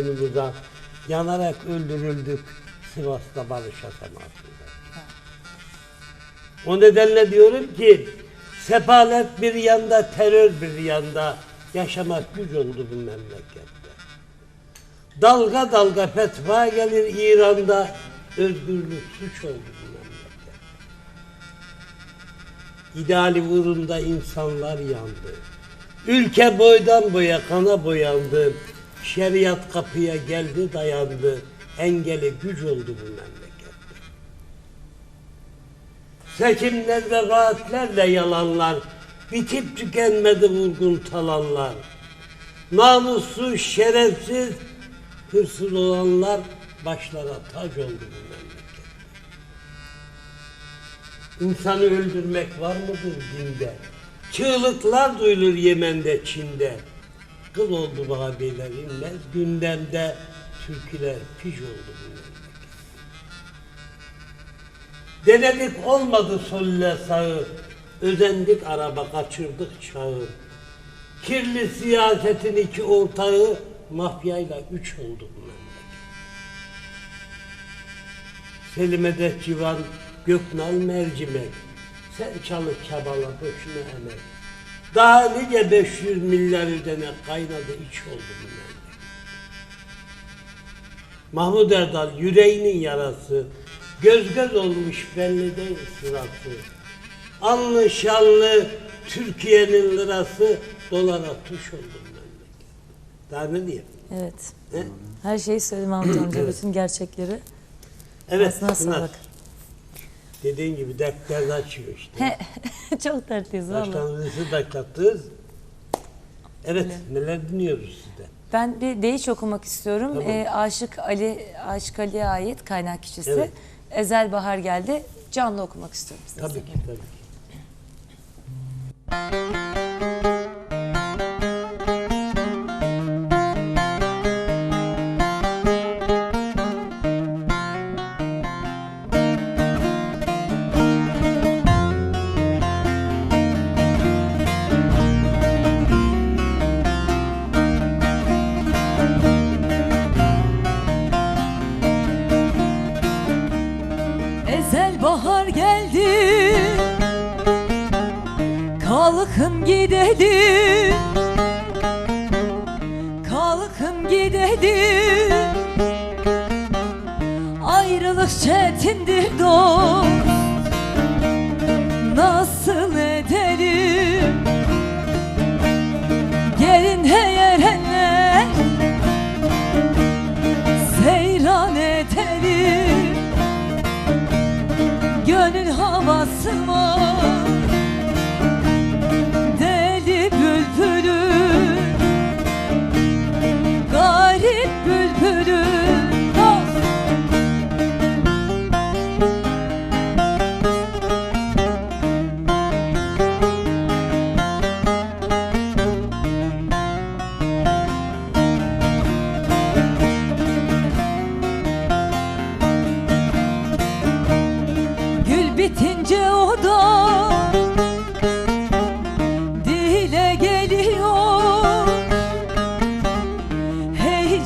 boynumuza. Yanarak öldürüldük Sivas'ta barış aşamasında. O nedenle diyorum ki sefalet bir yanda, terör bir yanda yaşamak güç oldu bu memlekette. Dalga dalga fetva gelir İran'da özgürlük suç oldu bu memlekette. İdeali uğrunda insanlar yandı. Ülke boydan boya kana boyandı. Şeriat kapıya geldi dayandı. Engeli güç oldu bu memlekette. Seçimler ve vaatlerle yalanlar, bitip tükenmedi vurgun talanlar. Namussuz, şerefsiz, hırsız olanlar başlara tac oldu bu memleket. İnsanı öldürmek var mıdır dinde? Çığlıklar duyulur Yemen'de, Çin'de. Kıl oldu Babiler inmez, gündemde türküler piş oldu bu memleket. Denedik olmadı solle sağı, özendik araba kaçırdık çağı. Kirli siyasetin iki ortağı, mafyayla üç oldu bu memleket. Selim'e civan, Göknal mercimek. Sen çalıp çabala boşuna emek. Daha nice 500 milyar üzerine kaynadı iç oldu bu memleket. Mahmud Erdal yüreğinin yarası, göz göz olmuş belli değil sırası. Anlı şanlı Türkiye'nin lirası dolara tuş oldu memleket. Daha ne diyeyim? Evet. He? Her şeyi söyledim Mahmut amca. Bütün gerçekleri. Evet, Aslına sağlık. Dediğin gibi dertler de açıyor işte. Çok dertliyiz valla. Başkanınızı beklettiniz. Evet, neler dinliyoruz sizden? Ben bir deyiş okumak istiyorum. Tamam. Ee, Aşık Ali Aşık Ali'ye ait kaynak kişisi. Evet. Ezel Bahar geldi. Canlı okumak istiyorum size. Tabii ki, tabii ki. Gidelim Ayrılık çetindir dost. Nasıl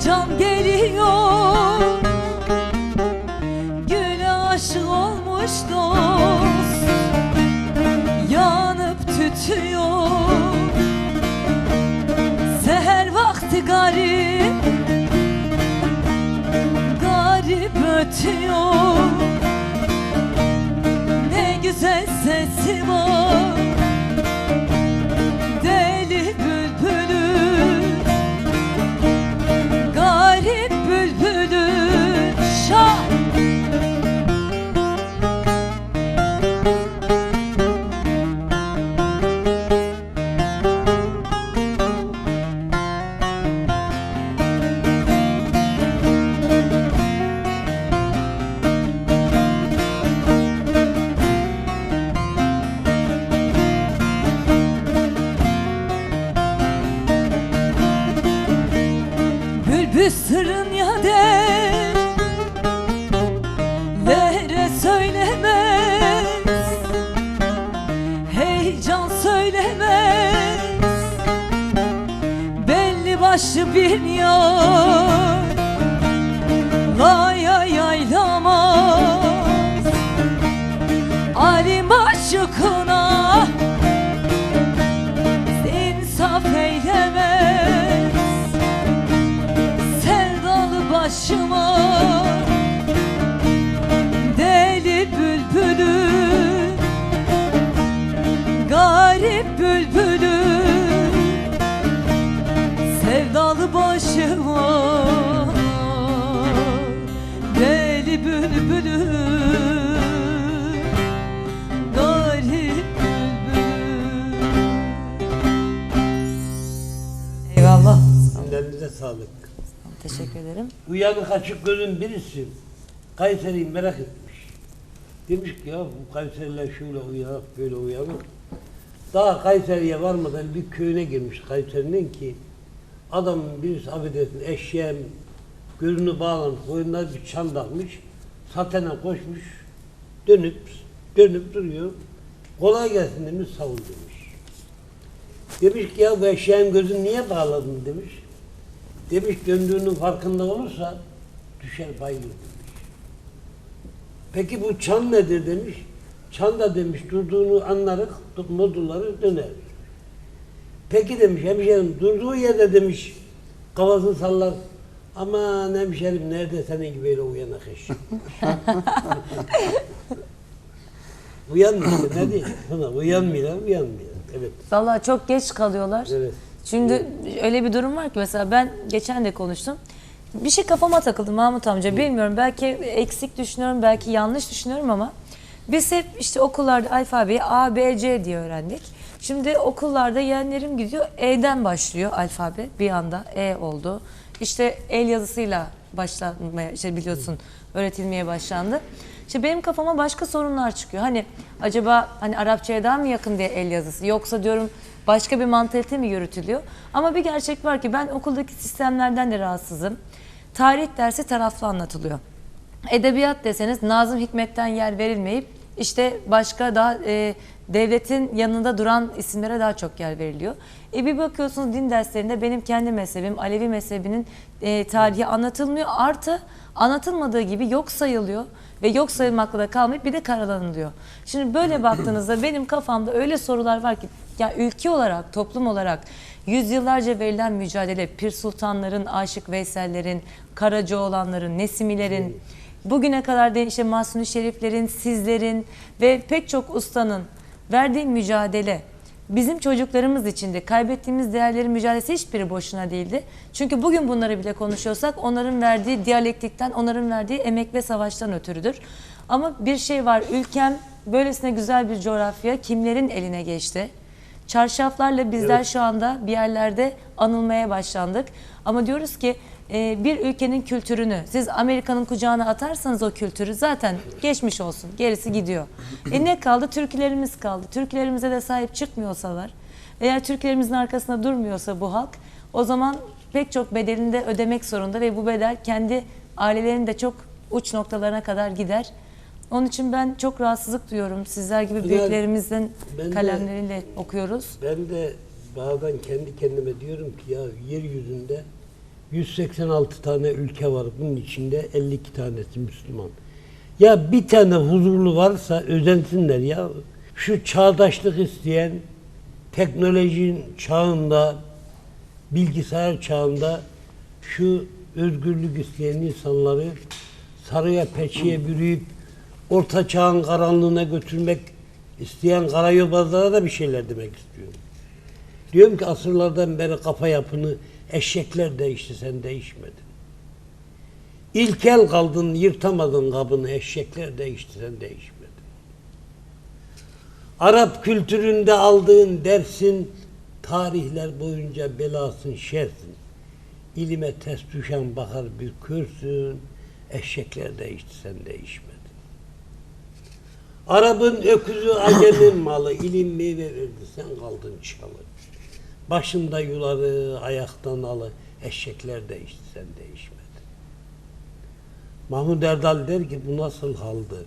Heyecan geliyor. Güle aşık olmuş dost Yanıp tütüyor. Seher vakti garip Garip ötüyor. Ne güzel sesi var başlı bir yar Teşekkür ederim. Uyanık açık gözün birisi Kayseri'yi merak etmiş. Demiş ki ya bu Kayseriler şöyle uyanık böyle uyanık. Daha Kayseri'ye varmadan bir köyüne girmiş Kayseri'nin ki adamın birisi affedersin eşeğin gözünü bağlamış koyunlar bir çan takmış satene koşmuş dönüp dönüp duruyor. Kolay gelsin demiş ol demiş. Demiş ki ya bu eşeğin gözünü niye bağladın demiş. Demiş döndüğünün farkında olursa düşer bayılır demiş. Peki bu çan nedir demiş. Çan da demiş durduğunu anlarız, modulları döner. Peki demiş hemşerim durduğu yerde demiş kafasını sallar. Aman hemşerim nerede senin gibi öyle uyanık eşek. uyanmıyor ne diyeyim sana uyanmıyor uyanmıyor. Evet. Vallahi çok geç kalıyorlar. Evet. Şimdi öyle bir durum var ki mesela ben geçen de konuştum. Bir şey kafama takıldı Mahmut amca. Bilmiyorum belki eksik düşünüyorum, belki yanlış düşünüyorum ama biz hep işte okullarda alfabeyi A, B, C diye öğrendik. Şimdi okullarda yeğenlerim gidiyor E'den başlıyor alfabe bir anda E oldu. İşte el yazısıyla başlanmaya işte biliyorsun öğretilmeye başlandı. İşte benim kafama başka sorunlar çıkıyor. Hani acaba hani Arapçaya daha mı yakın diye el yazısı yoksa diyorum başka bir mantalite mi yürütülüyor? Ama bir gerçek var ki ben okuldaki sistemlerden de rahatsızım. Tarih dersi taraflı anlatılıyor. Edebiyat deseniz Nazım Hikmet'ten yer verilmeyip işte başka daha e, devletin yanında duran isimlere daha çok yer veriliyor. E bir bakıyorsunuz din derslerinde benim kendi mezhebim Alevi mezhebinin e, tarihi anlatılmıyor. Artı anlatılmadığı gibi yok sayılıyor ve yok sayılmakla da kalmayıp bir de karalanılıyor. Şimdi böyle baktığınızda benim kafamda öyle sorular var ki ya ülke olarak, toplum olarak yüzyıllarca verilen mücadele Pir Sultanların, Aşık Veysellerin, Karacaoğlanların, Nesimilerin, bugüne kadar da işte Mahsuni Şeriflerin, sizlerin ve pek çok ustanın verdiği mücadele bizim çocuklarımız için de kaybettiğimiz değerlerin mücadelesi hiçbiri boşuna değildi. Çünkü bugün bunları bile konuşuyorsak onların verdiği diyalektikten, onların verdiği emek ve savaştan ötürüdür. Ama bir şey var, ülkem böylesine güzel bir coğrafya kimlerin eline geçti? Çarşaflarla bizler Evet. şu anda bir yerlerde anılmaya başlandık. Ama diyoruz ki e, bir ülkenin kültürünü siz Amerika'nın kucağına atarsanız o kültürü zaten geçmiş olsun. Gerisi gidiyor. E ne kaldı? Türkülerimiz kaldı. Türkülerimize de sahip çıkmıyorsalar, eğer Türkülerimizin arkasında durmuyorsa bu halk o zaman pek çok bedelini de ödemek zorunda ve bu bedel kendi ailelerinin de çok uç noktalarına kadar gider. Onun için ben çok rahatsızlık duyuyorum. Sizler gibi Güzel. büyüklerimizin Ben de- kalemleriyle okuyoruz. Ben de bazen kendi kendime diyorum ki ya yeryüzünde 186 tane ülke var. Bunun içinde 52 tanesi Müslüman. Ya bir tane huzurlu varsa özensinler ya. Şu çağdaşlık isteyen teknolojinin çağında bilgisayar çağında şu özgürlük isteyen insanları sarıya peçeye bürüyüp orta çağın karanlığına götürmek isteyen karayobazlara da bir şeyler demek istiyorum. Diyorum ki asırlardan beri kafa yapını eşekler değişti sen değişmedin. İlkel kaldın yırtamadın kabını eşekler değişti sen değişmedin. Arap kültüründe aldığın dersin tarihler boyunca belasın şersin. İlime ters düşen bakar bir körsün eşekler değişti sen değişmedin. Arap'ın öküzü acemin malı ilim meyve verdi sen kaldın çalı. Başında yuları ayaktan alı eşekler değişti sen değişmedin. Mahmud Erdal der ki bu nasıl haldı?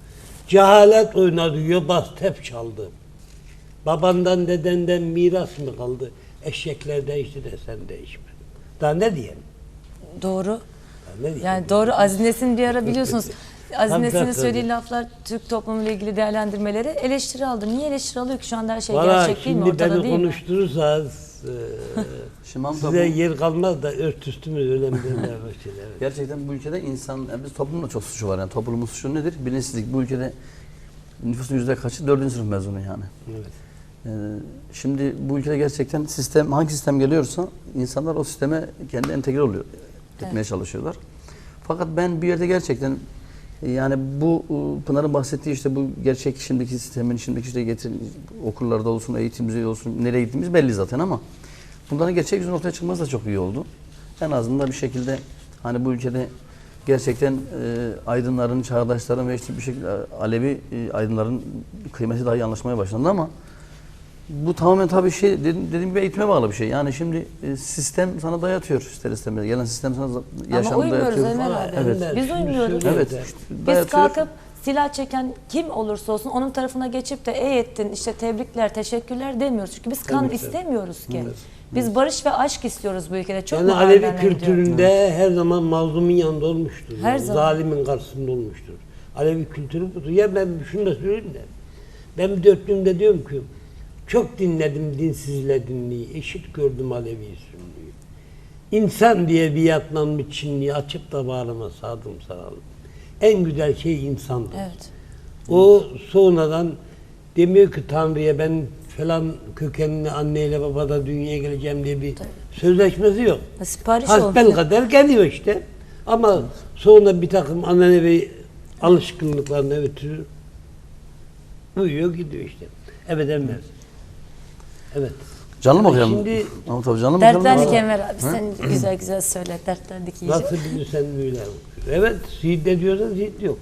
Cehalet oynadı yobaz tep çaldı. Babandan dedenden miras mı kaldı? Eşekler değişti de sen değişmedin. Daha ne diyeyim? Doğru. Daha ne diyeyim? Yani doğru Aziz Nesin bir ara biliyorsunuz Tabii, tabii, söylediği laflar Türk toplumuyla ilgili değerlendirmeleri eleştiri aldı. Niye eleştiri alıyor ki şu anda her şey Valla gerçek değil mi? şimdi Ortada beni değil mi? konuşturursanız e, abi, Size bu- yer kalmaz da örtüstümüz önemli başladı. Evet. gerçekten bu ülkede insan, yani biz toplumda çok suçu var. Yani toplumun suçu nedir? Bilinçsizlik. Bu ülkede nüfusun yüzde kaçı? Dördüncü sınıf mezunu yani. evet. Ee, şimdi bu ülkede gerçekten sistem hangi sistem geliyorsa insanlar o sisteme kendi entegre oluyor. Etmeye çalışıyorlar. Fakat ben bir yerde gerçekten yani bu e, Pınar'ın bahsettiği işte bu gerçek şimdiki sistemin şimdiki işte getirin okullarda olsun, eğitimimizde olsun nereye gittiğimiz belli zaten ama bunların gerçek yüzünün ortaya çıkması da çok iyi oldu. En azından bir şekilde hani bu ülkede gerçekten e, aydınların, çağdaşların ve işte bir şekilde Alevi e, aydınların kıymeti daha iyi anlaşmaya başlandı ama bu tamamen tabii şey dedim, dediğim gibi eğitime bağlı bir şey. Yani şimdi e, sistem sana dayatıyor ister istemez. Gelen sistem sana yaşamı uymuyoruz dayatıyor. Ömer Ama abi. Ender, Biz uymuyoruz. Evet. işte Biz dayatıyor. kalkıp silah çeken kim olursa olsun onun tarafına geçip de ey ettin işte tebrikler teşekkürler demiyoruz. Çünkü biz kan tabii. istemiyoruz ki. Biz barış ve aşk istiyoruz bu ülkede. Çok Yani mu Alevi Alevi gidiyor? kültüründe her zaman mazlumun yanında olmuştur. Her Yani zaman. Zalimin karşısında olmuştur. Alevi kültürü budur. Ya ben şunu da söyleyeyim de. Ben bir dörtlüğümde diyorum ki çok dinledim dinsizle dinliyi. Eşit gördüm Alevi Sünniyi. İnsan diye biatlanmış Çinliyi açıp da bağrıma sadım saralım. En güzel şey insandır. Evet. O sonradan demiyor ki Tanrı'ya ben falan kökenli anneyle babada dünyaya geleceğim diye bir sözleşmesi yok. Sipariş Hasbel oldu. kadar geliyor işte. Ama sonra bir takım ananevi alışkınlıklarına ötürü uyuyor gidiyor işte. Evet Enver. Evet. Canlı mı Yani okuyalım? şimdi- Mahmut abi canlı mı okuyalım? Dertlendik. Enver abi. Sen güzel güzel söyle. Dertlendik iyice. Nasıl bilirsen böyle. Evet, Siid de diyorsan Siid yok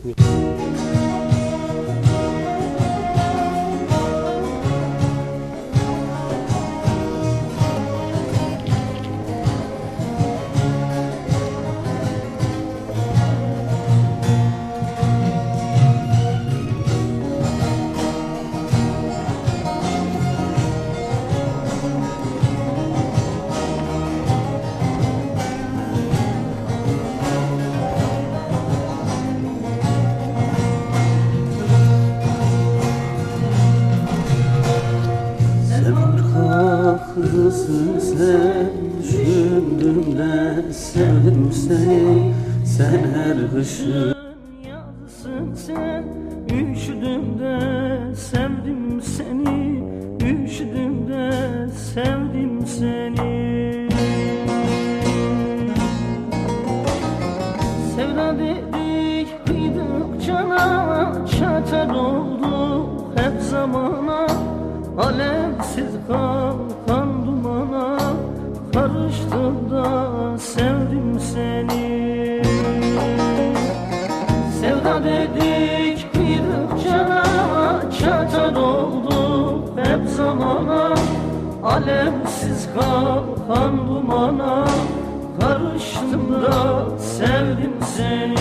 hep zamana Alemsiz kalkan dumana Karıştım da sevdim seni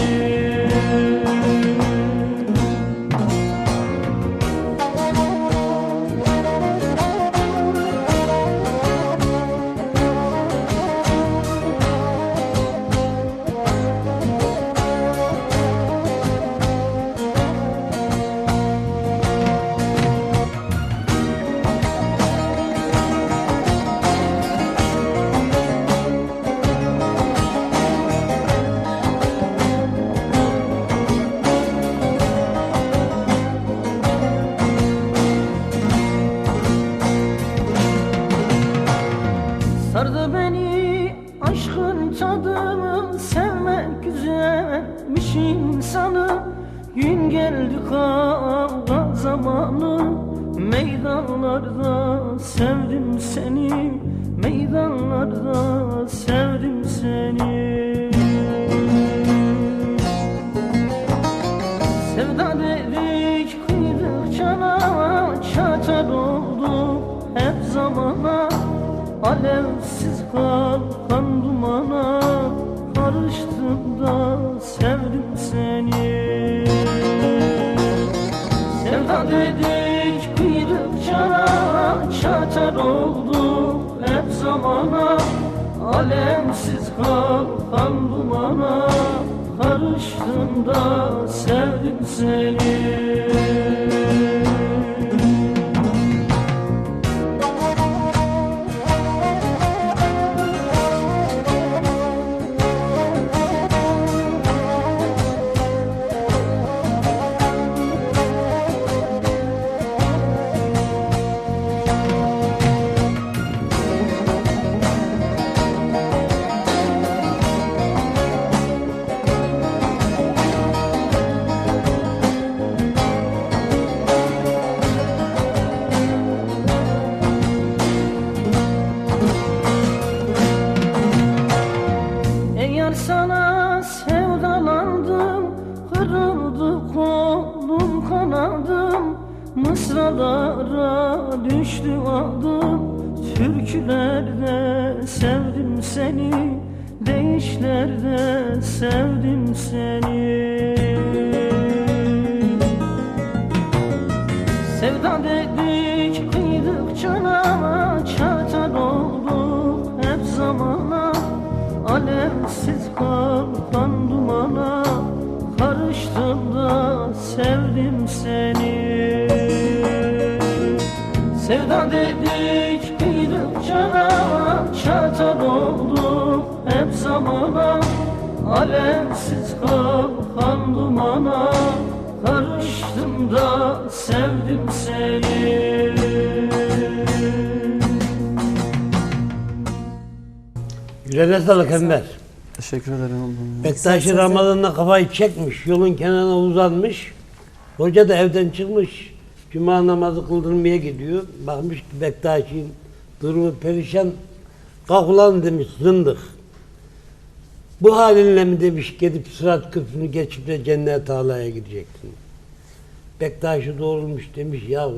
Alevsiz kalkan dumana Karıştım da sevdim seni. Sevda dedik kıydık cana Çatar oldu hep zamana. Alemsiz kalkan dumana Karıştım da sevdim seni Sevda dedik kıydık cana Çatar olduk hep zamana. Alemsiz kalkan dumana Karıştım da sevdim seni. Sevda dedik kıydık cana Çatar olduk hep zamana. Alemsiz kalkan dumana Karıştım da sevdim seni Yüreğine sağlık Enver. Teşekkür ederim. Bektaşi Ramazan'da kafayı çekmiş, yolun kenarına uzanmış. Hoca da evden çıkmış. Cuma namazı kıldırmaya gidiyor. Bakmış ki Bektaşi'nin durumu perişan. Kalk ulan demiş zındık. Bu halinle mi demiş gidip sırat köprünü geçip de cennet alaya gideceksin. Bektaşi doğrulmuş demiş ya